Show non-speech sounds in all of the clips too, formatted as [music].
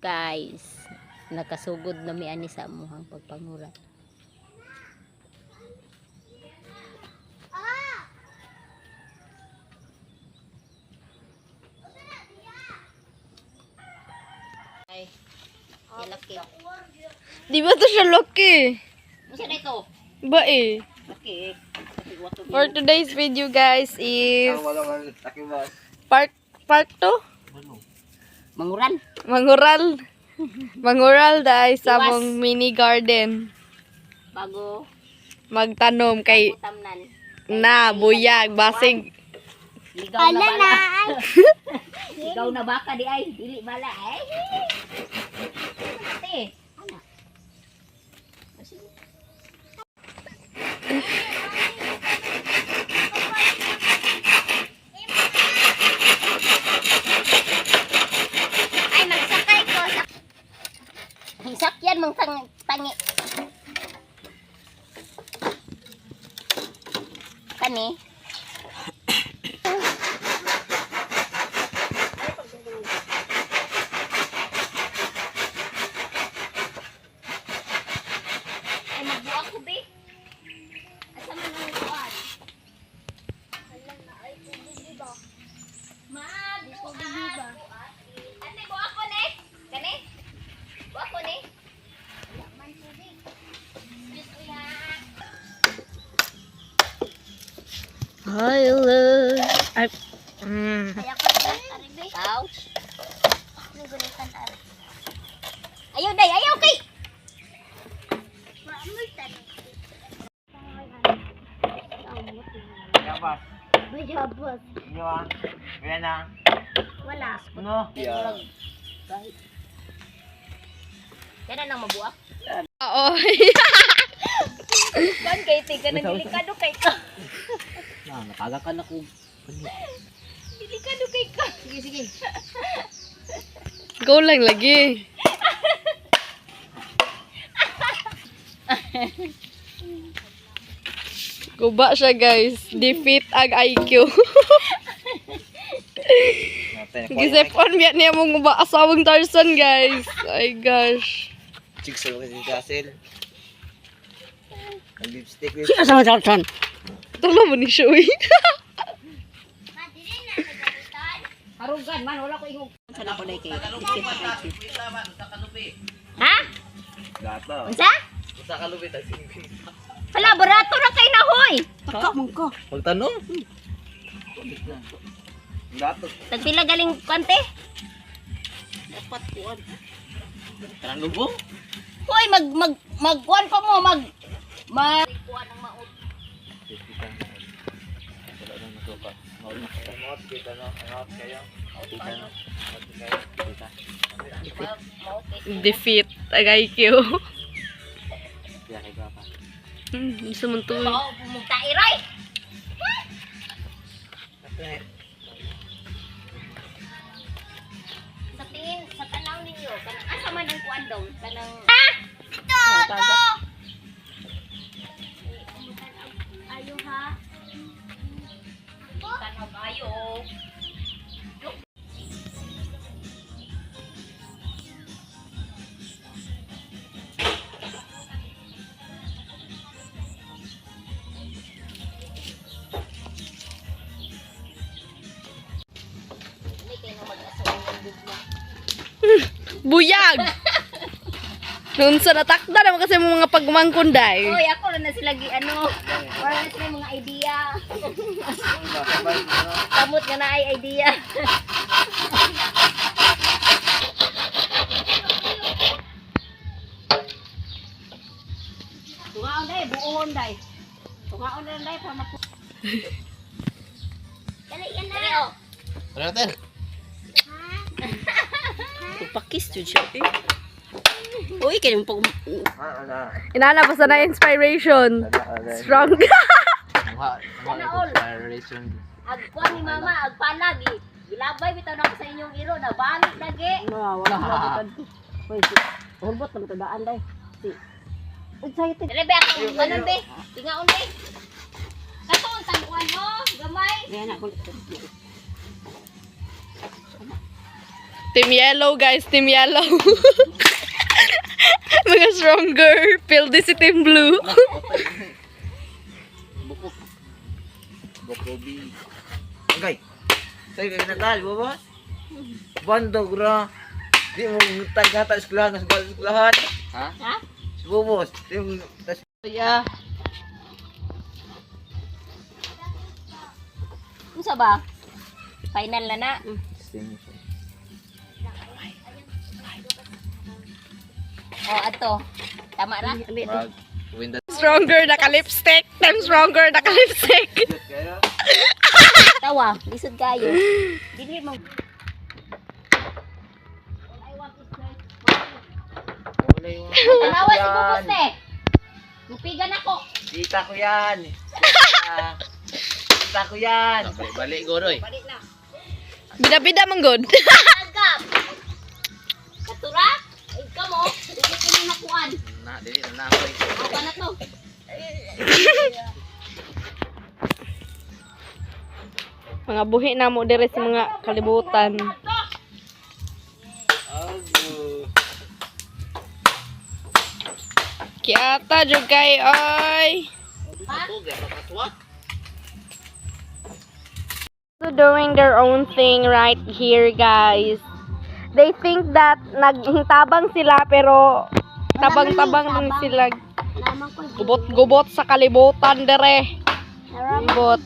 guys. Nakasugod na mi ani sa amuhang pagpangura. Ay, laki. Di ba to siya laki? Masa na ito? Ba eh. Laki. Wato For today's video guys is taki mas. part part 2 Manguran. Mangural. Mangural dahil sa mong mini garden. Bago Magtanom kay na buyag basig Ligaw na bala. [laughs] Ligaw na baka di ay. Dili bala ay. Ate. thằng I love I mm. Ouch. Ayaw, day. Ayaw, kay. Yabas. Mayabas. Inyo ah. Ayan na. Wala. Ano? Yeah. Yan na nang mabuak. Oo. [laughs] Kan kay tiga nang delikado kay ka. [laughs] Na, nakagakan ako. Delikado kay ka. Sige, sige. Go lang lagi. Guba siya guys. Defeat ang IQ. Gisipon biya niya mong ba asawang Tarzan guys. Ay gosh. Chicks sa kasi Castle. Ang lipstick. Sino sa Johnson? Tula mo ni uy. Harugan man wala ko ihog. Sana ko dai kay. Ha? Gata. Unsa? Sa kalupit ang Hala, barato na kay nahoy. Taka mong ko. Magtanong. Tagpila galing kante? Dapat kuan. Tarang lubong. Hoy, mag mag magkuan pa mo mag mag kita no. Kayo. Kita no. Kita. Eh. Defeat ang IQ. Kaya kay Papa. Hmm, gusto mong to. Mao pumugtairay. Sa tingin sa tanaw ninyo, kanang asa man ang kuan daw, kanang Ah! Ito, ito. Bugma. Buyag! [laughs] Noon sa natakda naman kasi mga pagmangkunday. Hoy, ako na na sila gi ano. Na sila mga idea. [laughs] Kamot nga na ay idea. Tungaon day, buuhon day. Tungaon na day para mapu. Dali yan na. Ano natin? Pakis to siya eh. Uy, kanyang pag... Ah, ano? Pa sa na inspiration. Strong. [laughs] Ano all? Inspiration. Agkuan ni mama, agpanag. eh. Gilabay bitaw na ko sa inyong iro na balik lagi. Wala, wala wala Hoy, hurbot lang tadaan day. Si. Excited. Dali be ako, ganun be. Tingaon be. Katuon tangkuan mo, gamay. Yan ako. Team yellow, guys. Team yellow. [laughs] Mga stronger. Feel this si team blue. Bukok. Bukobi. Okay. Sa'yo kayo natal, baba? Bandog ra. Di mo tagata eskwelahan, eskwelahan, eskwelahan. Ha? Ha? Si Bobos. Di mo tas Yeah. Unsa ba? Final na na. Oh, ato. Tama ra? mag win the Stronger, naka-lipstick. Team stronger, naka-lipstick. [laughs] Tawa, lisod kayo. Dili mo. Tanawa si Bubos ne. Lupigan ako. Kita ko yan. [laughs] Kita. Ko yan. Balik-balik, Goroy. Balik na. Bida-bida man [laughs] Ni nakuan. Na, dili na ako. Ako na to. mga buhi na mo dire sa mga kalibutan. Kiata jud kay oy. So doing their own thing right here, guys. They think that nagtabang sila pero tabang-tabang lang sila. Gubot-gubot sa kalibutan dire. Gubot.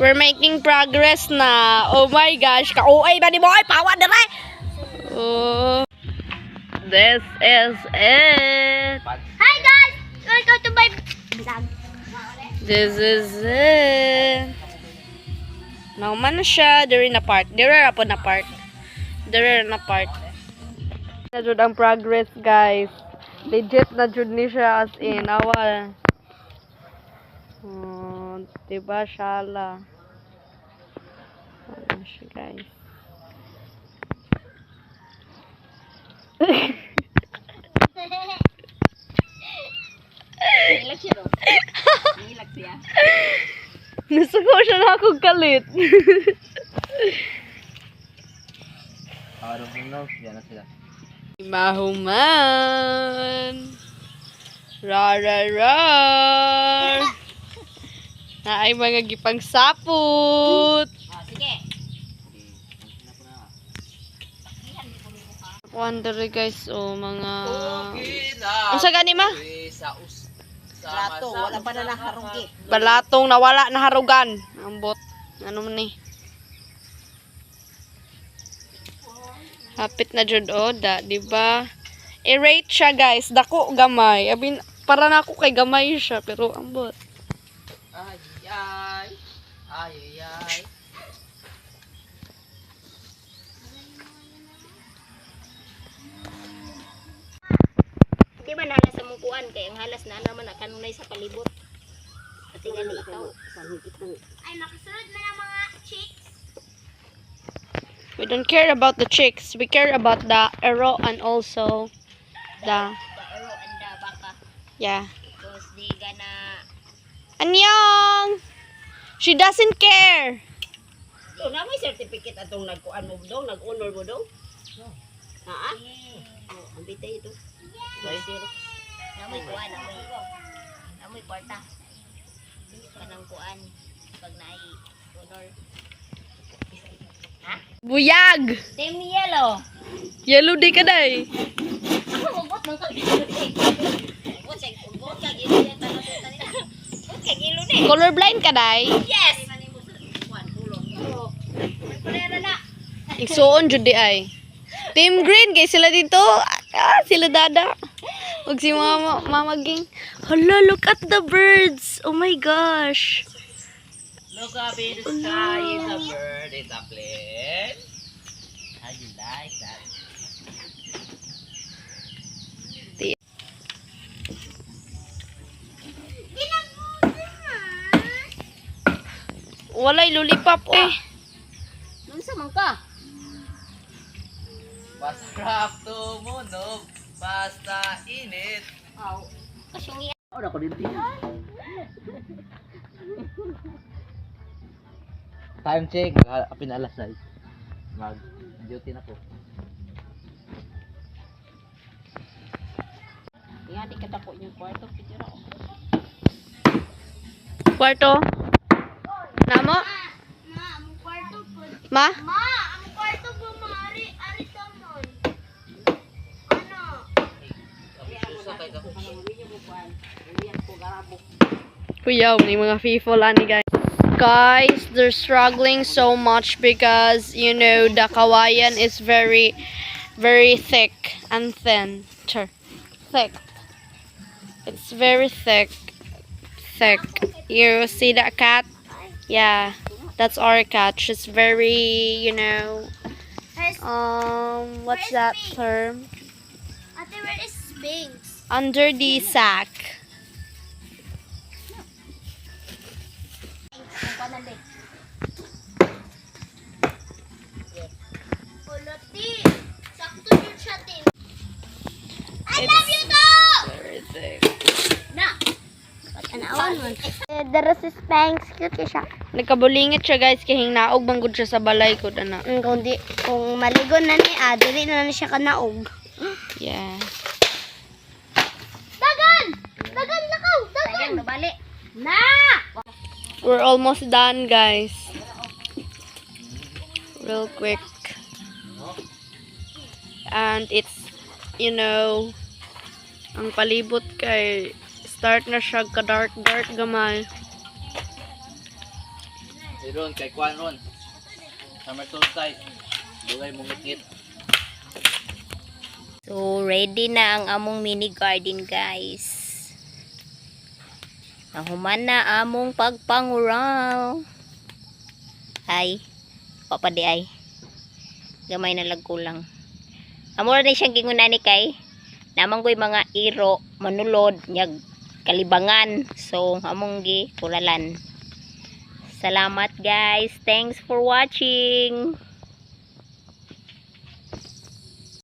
We're making progress na. Oh my gosh. Ka-OA ba ni mo? Ay, pawa dire. Oh. This is it. Hi guys! Welcome to my vlog. This is it. Nauman na siya. Dire na part. Dire na po na part. Dire na part. Na jud ang progress, guys. Legit na jud ni siya as in. Awa. Oh, diba, shala. Ano siya, guys. Nilag siya ro. Nilag siya. Nasuko siya na akong kalit. Araw mo na, yan na sila. Mahuman. Ra ra ra. Na ay mga gipang sapot. Oh, sige. Wonder guys, oh mga Kina. Unsa gani ma? Sa us. Plato, wala pa na nakarugi. Balatong nawala na harugan. Ambot. Ano man ni? Hapit na jud oh, da, di ba? I-rate siya guys, dako gamay. Abin para na ako kay gamay siya pero ambot. Kay ang halas na naman na kanunay sa palibot. Pati gali ikaw. Ay, makasunod na ng mga chicks. We don't care about the chicks. We care about the arrow and also the The arrow and the baka. yeah. Because di gana... Anyong! She doesn't care. So, na may certificate atong nagkuan mo daw, nag-honor mo daw? Ha? Oh, ang bitay ito. Namoy kuan, namoy. Namoy kwarta. Kanang kuan. Pag naay honor. Buyag! Team Yellow. Yellow di ka day. Ako mabot kagilo ni. Mabot siya. Mabot kag ilo niya. Mabot kag ilo ni. Colorblind ka day. Yes! Igsuon jud di ay. Team Green kay sila dito. Ah, sila dada. Huwag si mama mamaging. Hala, look at the birds. Oh my gosh. Look up in the sky, it's a bird, it's a plane. How you like that? Walay lollipop eh. Nunsa man ka? Masarap tumunog, basta init. Kasyong iya. Oh, ako din din. Time check, mag-apin alas na. Mag-duty na po. Yan, di ka dako yung kwarto. Pitira ko. Kwarto? Namo? Ma, ang kwarto po. Ma? Ma, Kuya, may mga FIFO lang ni guys. Guys, they're struggling so much because, you know, the kawayan is very, very thick and thin. Thick. It's very thick. Thick. You see that cat? Yeah, that's our cat. She's very, you know, um, what's that term? Ate, where is Sphinx? Under the sack. I love you, to! Very thick. Na. Pag-anawan mo. Dara si Spanx. Cute siya. Nagkabulingit siya guys, kahing naog manggod siya sa balay ko ana. Mm, Kung, di, kung maligo na ni dili na na siya kanaog. Yeah. We're almost done guys. Real quick. And it's, you know, ang palibot kay start na siya ka dark dark gamay. Hey Ron, kay Kwan Ron. Summer solstice. Dugay mong ngit So, ready na ang among mini garden, guys. Nahuman na among pagpanguraw. Ay, papadi ay. Gamay na lagkulang. Amura na siyang gingunan ni kay. Namang ko'y mga iro, manulod, nyag kalibangan. So, among gi kulalan. Salamat guys. Thanks for watching.